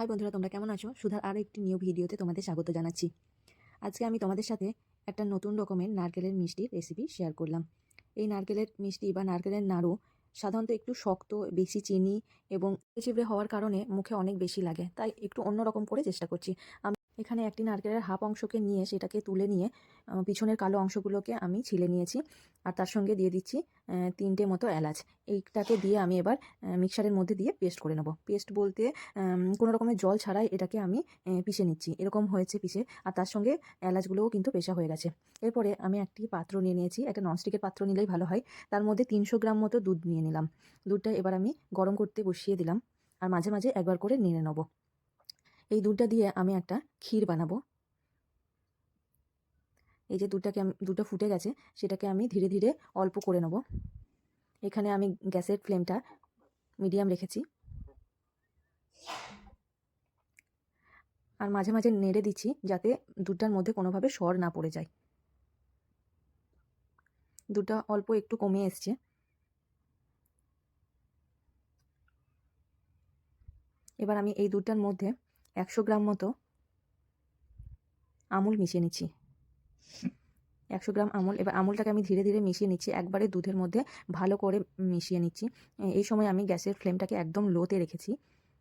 High বন্ধুরা, তোমরা কেমন আছো? সুধার আরও একটি নিউ ভিডিওতে তোমাদের স্বাগত জানাচ্ছি। আজকে আমি তোমাদের সাথে একটা নতুন রকমের নারকেলের মিষ্টির রেসিপি শেয়ার করলাম। এই নারকেলের মিষ্টি বা নারকেলের নাড়ু সাধারণত একটু শক্ত, বেশি চিনি এবং চিবড়ে হওয়ার কারণে মুখে অনেক বেশি লাগে, তাই একটু অন্যরকম করে চেষ্টা করছি। আমি এখানে একটি নারকেলের হাফ অংশকে নিয়ে সেটাকে তুলে নিয়ে পিছনের কালো অংশগুলোকে আমি ছিলে নিয়েছি। আর তার সঙ্গে দিয়ে দিচ্ছি তিনটে মতো এলাচ। এইটাকে দিয়ে আমি এবার মিক্সারের মধ্যে দিয়ে পেস্ট করে নেব। পেস্ট বলতে কোনো রকমের জল ছাড়াই এটাকে আমি পিষে নিচ্ছি। এরকম হয়েছে পিষে। আর তার সঙ্গে এলাচগুলোও কিন্তু পেশা হয়ে গেছে। এরপরে আমি একটি পাত্র নিয়ে নিয়েছি। একটা ননস্টিকের পাত্র নিলেই ভালো হয়। তার মধ্যে তিনশো গ্রাম মতো দুধ নিয়ে নিলাম। দুধটা এবার আমি গরম করতে বসিয়ে দিলাম। আর মাঝে মাঝে একবার করে নিয়ে নেব। এই দুধটা দিয়ে আমি একটা ক্ষীর বানাবো। এই যে দুধটাকে আমি, দুধটা ফুটে গেছে, সেটাকে আমি ধীরে ধীরে অল্প করে নেব। এখানে আমি গ্যাসের ফ্লেমটা মিডিয়াম রেখেছি। আর মাঝে মাঝে নেড়ে দিচ্ছি যাতে দুধটার মধ্যে কোনোভাবে সর না পড়ে যায়। দুধটা অল্প একটু কমে এসছে। এবার আমি এই দুধটার মধ্যে একশো গ্রাম মতো আমুল মিশিয়ে নিচ্ছি। একশো গ্রাম আমুল, এবার আমুলটাকে আমি ধীরে ধীরে মিশিয়ে নিচ্ছি, একবারে দুধের মধ্যে ভালো করে মিশিয়ে নিচ্ছি। এই সময় আমি গ্যাসের ফ্লেমটাকে একদম লোতে রেখেছি।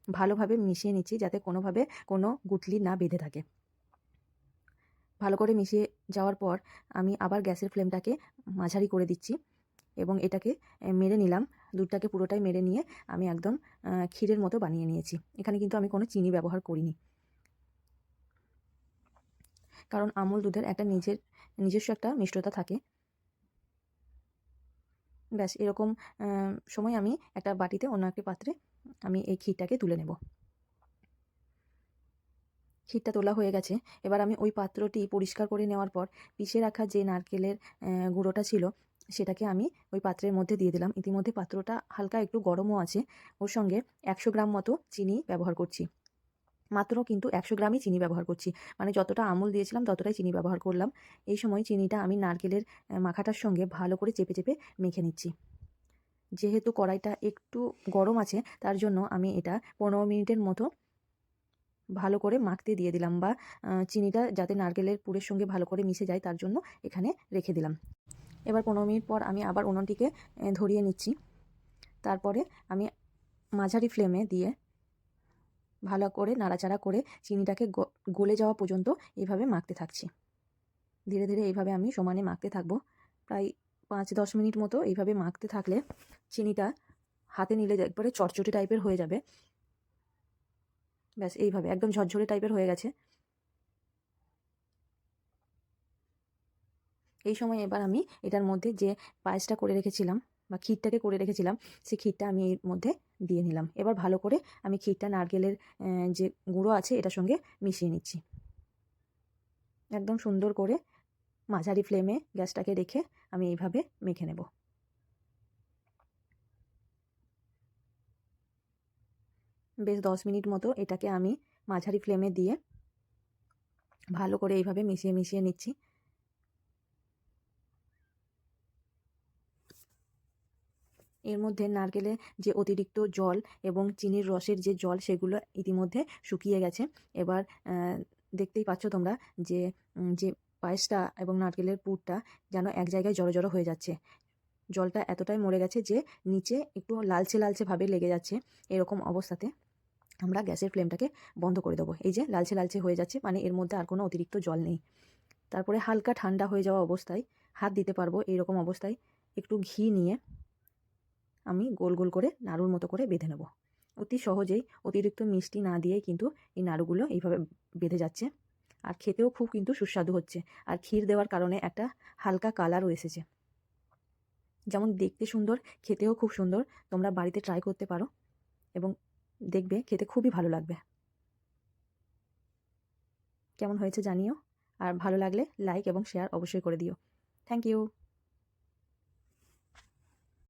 ভালোভাবে মিশিয়ে নিচ্ছি যাতে কোনোভাবে কোনো গুটলি না বেঁধে থাকে। ভালো করে মিশিয়ে যাওয়ার পর আমি আবার গ্যাসের ফ্লেমটাকে মাঝারি করে দিচ্ছি এবং এটাকে মেরে নিলাম। দুধটাকে পুরোটাই মেরে নিয়ে আমি একদম ক্ষীরের মতো বানিয়ে নিয়েছি। এখানে কিন্তু আমি কোনো চিনি ব্যবহার করিনি। কারণ আমুল দুধের একটা নিজের, নিজস্ব একটা মিষ্টতা থাকে। ব্যাস, এরকম সময় আমি একটা বাটিতে অন্য একটি পাত্রে আমি এই ক্ষীরটাকে তুলে নেব। ক্ষীরটা তোলা হয়ে গেছে। এবার আমি ওই পাত্রটি পরিষ্কার করে নেওয়ার পর পিষে রাখা যে নারকেলের গুঁড়োটা ছিল সেটাকে আমি ওই পাত্রের মধ্যে দিয়ে দিলাম। ইতিমধ্যে পাত্রটা হালকা একটু গরমও আছে। ওর সঙ্গে একশো গ্রাম মতো চিনি ব্যবহার করছি। মাত্র কিন্তু একশো গ্রামই চিনি ব্যবহার করছি। মানে যতটা আমুল দিয়েছিলাম, ততটাই চিনি ব্যবহার করলাম। এই সময় চিনিটা আমি নারকেলের মাখাটার সঙ্গে ভালো করে চেপে চেপে মেখে নিচ্ছি। যেহেতু কড়াইটা একটু গরম আছে, তার জন্য আমি এটা পনেরো মিনিটের মতো ভালো করে মাখতে দিয়ে দিলাম বা চিনিটা যাতে নারকেলের পুরের সঙ্গে ভালো করে মিশে যায়, তার জন্য এখানে রেখে দিলাম। এবার পনেরো মিনিট পর আমি আবার উনুনটিকে ধরিয়ে নিচ্ছি। তারপরে আমি মাঝারি ফ্লেমে দিয়ে ভালো করে নাড়াচাড়া করে চিনিটাকে গলে যাওয়া পর্যন্ত এইভাবে মাখতে থাকছি। ধীরে ধীরে এইভাবে আমি সমানে মাখতে থাকব। প্রায় পাঁচ দশ মিনিট মতো এইভাবে মাখতে থাকলে চিনিটা হাতে নিলে একবারে চটচটে টাইপের হয়ে যাবে। ব্যাস, এইভাবে, একদম ঝরঝরে টাইপের হয়ে গেছে। এই সময় এবার আমি এটার মধ্যে যে পায়েসটা করে রেখেছিলাম বা ক্ষীরটাকে করে রেখেছিলাম সেই ক্ষীরটা আমি এর মধ্যে দিয়ে নিলাম। এবার ভালো করে আমি ক্ষীরটা নারকেলের যে গুঁড়ো আছে এটার সঙ্গে মিশিয়ে নিচ্ছি। একদম সুন্দর করে মাঝারি ফ্লেমে গ্যাসটাকে রেখে আমি এইভাবে মেখে নেব। বেশ দশ মিনিট মতো এটাকে আমি মাঝারি ফ্লেমে দিয়ে ভালো করে এইভাবে মিশিয়ে মিশিয়ে নিচ্ছি। এর মধ্যে নারকেলে যে অতিরিক্ত জল এবং চিনির রসের যে জল, সেগুলো ইতিমধ্যে শুকিয়ে গেছে। এবার দেখতেই পাচ্ছ তোমরা যে যে পায়েসটা এবং নারকেলের পুরটা যেন এক জায়গায় জড়ো জড়ো হয়ে যাচ্ছে। জলটা এতটাই মরে গেছে যে, নিচে একটু লালচে লালচে ভাবে লেগে যাচ্ছে এরকম অবস্থাতে। আমরা গ্যাসের ফ্লেমটাকে বন্ধ করে দেবো। এই যে লালচে লালচে হয়ে যাচ্ছে মানে এর মধ্যে আর কোনো অতিরিক্ত জল নেই। তারপরে হালকা ঠান্ডা হয়ে যাওয়া অবস্থায় হাত দিতে পারব এইরকম অবস্থায়। একটু ঘি নিয়ে আমি গোল গোল করে নাড়ুর মতো করে বেঁধে নেব। অতি সহজেই অতিরিক্ত মিষ্টি না দিয়েই কিন্তু এই নাড়ুগুলো এইভাবে বেঁধে যাচ্ছে। আর খেতেও খুব কিন্তু সুস্বাদু হচ্ছে। আর ক্ষীর দেওয়ার কারণে একটা হালকা কালারও এসেছে। যেমন দেখতে সুন্দর, খেতেও খুব সুন্দর। তোমরা বাড়িতে ট্রাই করতে পারো। এবং দেখবে খেতে খুবই ভালো লাগবে। কেমন হয়েছে জানিও। আর ভালো লাগলে লাইক এবং শেয়ার অবশ্যই করে দিও। Thank you